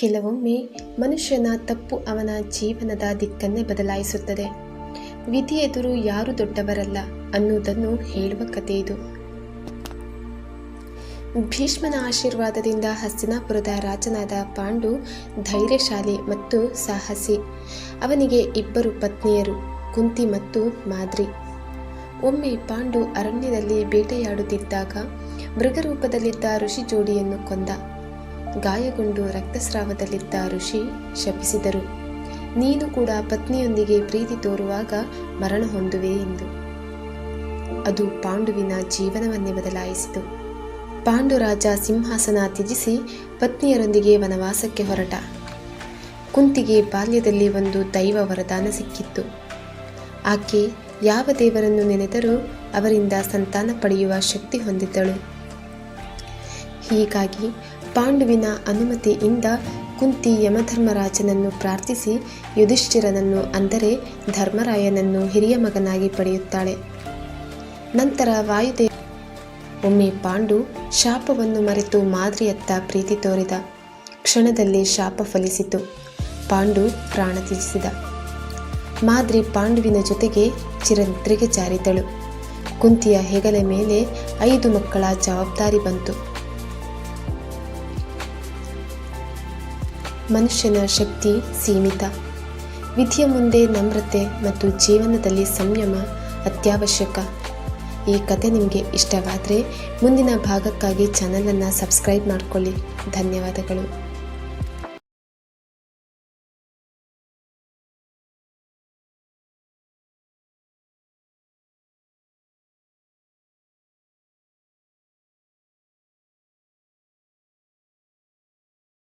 ಕೆಲವೊಮ್ಮೆ ಮನುಷ್ಯನ ತಪ್ಪು ಅವನ ಜೀವನದ ದಿಕ್ಕನ್ನೇ ಬದಲಾಯಿಸುತ್ತದೆ. ವಿಧಿ ಎದುರು ಯಾರು ದೊಡ್ಡವರಲ್ಲ ಅನ್ನುವುದನ್ನು ಹೇಳುವ ಕಥೆ ಇದು. ಭೀಷ್ಮನ ಆಶೀರ್ವಾದದಿಂದ ಹಸ್ತಿನಾಪುರದ ರಾಜನಾದ ಪಾಂಡು ಧೈರ್ಯಶಾಲಿ ಮತ್ತು ಸಾಹಸಿ. ಅವನಿಗೆ ಇಬ್ಬರು ಪತ್ನಿಯರು, ಕುಂತಿ ಮತ್ತು ಮಾದ್ರಿ. ಒಮ್ಮೆ ಪಾಂಡು ಅರಣ್ಯದಲ್ಲಿ ಬೇಟೆಯಾಡುತ್ತಿದ್ದಾಗ ಮೃಗರೂಪದಲ್ಲಿದ್ದ ಋಷಿ ಜೋಡಿಯನ್ನು ಕೊಂದ. ಗಾಯಗೊಂಡು ರಕ್ತಸ್ರಾವದಲ್ಲಿದ್ದ ಋಷಿ ಶಪಿಸಿದರು. ನೀನು ಕೂಡ ಪತ್ನಿಯೊಂದಿಗೆ ಪ್ರೀತಿ ತೋರುವಾಗ ಮರಣ ಹೊಂದುವೆ ಎಂದು. ಅದು ಪಾಂಡುವಿನ ಜೀವನವನ್ನೇ ಬದಲಾಯಿಸಿತು. ಪಾಂಡುರಾಜ ಸಿಂಹಾಸನ ತ್ಯಜಿಸಿ ಪತ್ನಿಯರೊಂದಿಗೆ ವನವಾಸಕ್ಕೆ ಹೊರಟ. ಕುಂತಿಗೆ ಬಾಲ್ಯದಲ್ಲಿ ಒಂದು ದೈವ ವರದಾನ ಸಿಕ್ಕಿತ್ತು. ಆಕೆ ಯಾವ ದೇವರನ್ನು ನೆನೆದರೂ ಅವರಿಂದ ಸಂತಾನ ಪಡೆಯುವ ಶಕ್ತಿ ಹೊಂದಿದ್ದಳು. ಹೀಗಾಗಿ ಪಾಂಡುವಿನ ಅನುಮತಿಯಿಂದ ಕುಂತಿ ಯಮಧರ್ಮರಾಜನನ್ನು ಪ್ರಾರ್ಥಿಸಿ ಯುಧಿಷ್ಠಿರನನ್ನು ಅಂದರೆ ಧರ್ಮರಾಯನನ್ನು ಹಿರಿಯ ಮಗನಾಗಿ ಪಡೆಯುತ್ತಾಳೆ. ನಂತರ ವಾಯುದೇವ ಒಮ್ಮೆ ಪಾಂಡು ಶಾಪವನ್ನು ಮರೆತು ಮಾದರಿಯತ್ತ ಪ್ರೀತಿ ತೋರಿದ. ಕ್ಷಣದಲ್ಲಿ ಶಾಪ ಫಲಿಸಿತು. ಪಾಂಡು ಪ್ರಾಣ ತ್ಯಜಿಸಿದ. ಮಾದ್ರಿ ಪಾಂಡುವಿನ ಜೊತೆಗೆ ಚಿರಂತ್ರಿಗೆ ಜಾರಿದಳು. ಕುಂತಿಯ ಹೆಗಲ ಮೇಲೆ ಐದು ಮಕ್ಕಳ ಜವಾಬ್ದಾರಿ ಬಂತು. ಮನುಷ್ಯನ ಶಕ್ತಿ ಸೀಮಿತ. ವಿಧಿಯ ಮುಂದೆ ನಮ್ರತೆ ಮತ್ತು ಜೀವನದಲ್ಲಿ ಸಂಯಮ ಅತ್ಯವಶ್ಯಕ. ಈ ಕತೆ ನಿಮಗೆ ಇಷ್ಟವಾದರೆ ಮುಂದಿನ ಭಾಗಕ್ಕಾಗಿ ಚಾನಲನ್ನು ಸಬ್ಸ್ಕ್ರೈಬ್ ಮಾಡಿಕೊಳ್ಳಿ. ಧನ್ಯವಾದಗಳು.